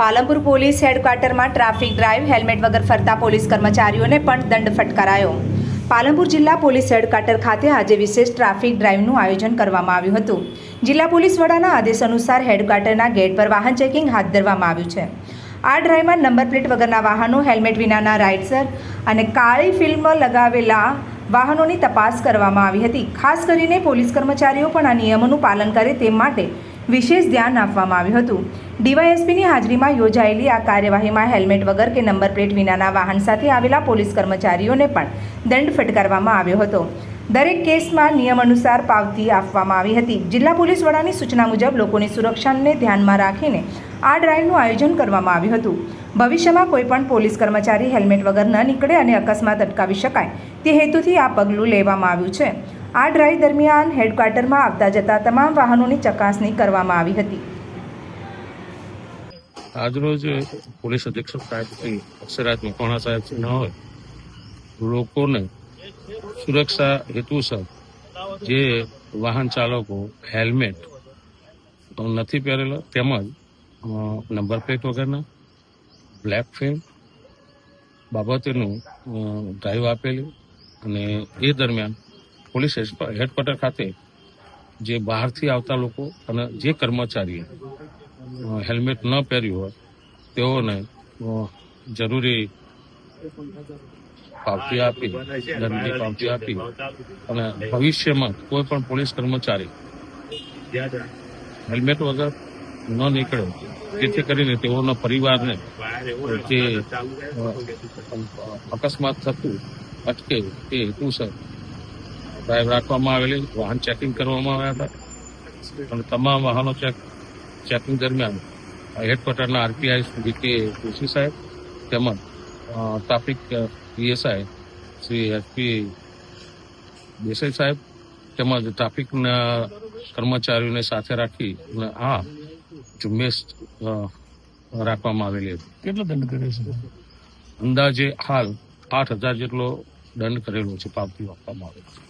Palanpur police હેડક્વાર્ટરમાં traffic drive, helmet વગર ફરતા પોલીસ કર્મચારીઓને પણ દંડ ફટકારાયો. પાલનપુર જિલ્લા પોલીસ હેડક્વાર્ટર ખાતે આજે વિશેષ ટ્રાફિક ડ્રાઈવનું આયોજન કરવામાં આવ્યું હતું. જિલ્લા પોલીસ વડાના આદેશ અનુસાર હેડક્વાર્ટરના ગેટ પર વાહન ચેકિંગ હાથ ધરવામાં આવ્યું છે. આ ડ્રાઈવમાં નંબર પ્લેટ વગરના વાહનો, હેલ્મેટ વિનાના રાઇડસર અને કાળી ફિલ્મ લગાવેલા વાહનોની તપાસ કરવામાં આવી હતી. ખાસ કરીને પોલીસ કર્મચારીઓ પણ આ નિયમોનું પાલન કરે તે માટે વિશેષ ધ્યાન આપવામાં આવ્યું હતું. ડીવાયએસપીની હાજરીમાં યોજાયેલી આ કાર્યવાહીમાં હેલ્મેટ વગર કે નંબર પ્લેટ વિનાના વાહન સાથે આવેલા પોલીસ કર્મચારીઓને પણ દંડ ફટકારવામાં આવ્યો હતો. દરેક કેસમાં નિયમ અનુસાર પાવતી આપવામાં આવી હતી. જિલ્લા પોલીસ વડાની સૂચના મુજબ લોકોની સુરક્ષાને ધ્યાનમાં રાખીને આ ડ્રાઈવનું આયોજન કરવામાં આવ્યું હતું. ભવિષ્યમાં કોઈપણ પોલીસ કર્મચારી હેલ્મેટ વગર ન નીકળે અને અકસ્માત અટકાવી શકાય તે હેતુથી આ પગલું લેવામાં આવ્યું છે. આ ડ્રાઈવ દરમિયાન હેડક્વાર્ટરમાં આવતા જતા તમામ વાહનોની ચકાસણી કરવામાં આવી હતી. આજરોજ પોલીસ અધિક્ષક સાહેબ અક્ષરાજ મકવાણા સાહેબ ન હોય, લોકોને સુરક્ષા હેતુસર જે વાહન ચાલકો હેલ્મેટ નથી પહેરેલો, તેમજ નંબર પ્લેટ વગરના, બ્લેક ફિલ્મ બાબતેનું ડ્રાઈવ આપેલી અને એ દરમિયાન પોલીસ હેડ- હેડક્વાર્ટર ખાતે જે બહારથી આવતા લોકો અને જે કર્મચારીઓ અ, હેલ્મેટ ન પહેર્યું હોય તેઓને જરૂરી પાવતી આપી દંડની પાવતી આપી અને ભવિષ્યમાં કોઈ પણ પોલીસ કર્મચારી હેલ્મેટ વગર ન નીકળે. જેથી કરીને તેઓના પરિવારને જે અકસ્માત થતું અટકે તે હેતુસર ડ્રાઈવ રાખવામાં આવેલી વાહન ચેકિંગ કરવામાં આવ્યા હતા. અને તમામ વાહનો ચેક ચેકિંગ દરમિયાન હેડક્વાર્ટરના આરપીઆઈ વીકે જોશી સાહેબ તેમજ traffic PSI Shri SP Desai સાહેબ તેમજ ટ્રાફિકના કર્મચારીઓને સાથે રાખી આ ઝુંબેશ રાખવામાં આવેલી હતી. કેટલો દંડ કર્યો છે? અંદાજે હાલ આઠ હજાર જેટલો દંડ કરેલો છે પાવતી આપવામાં આવેલો છે.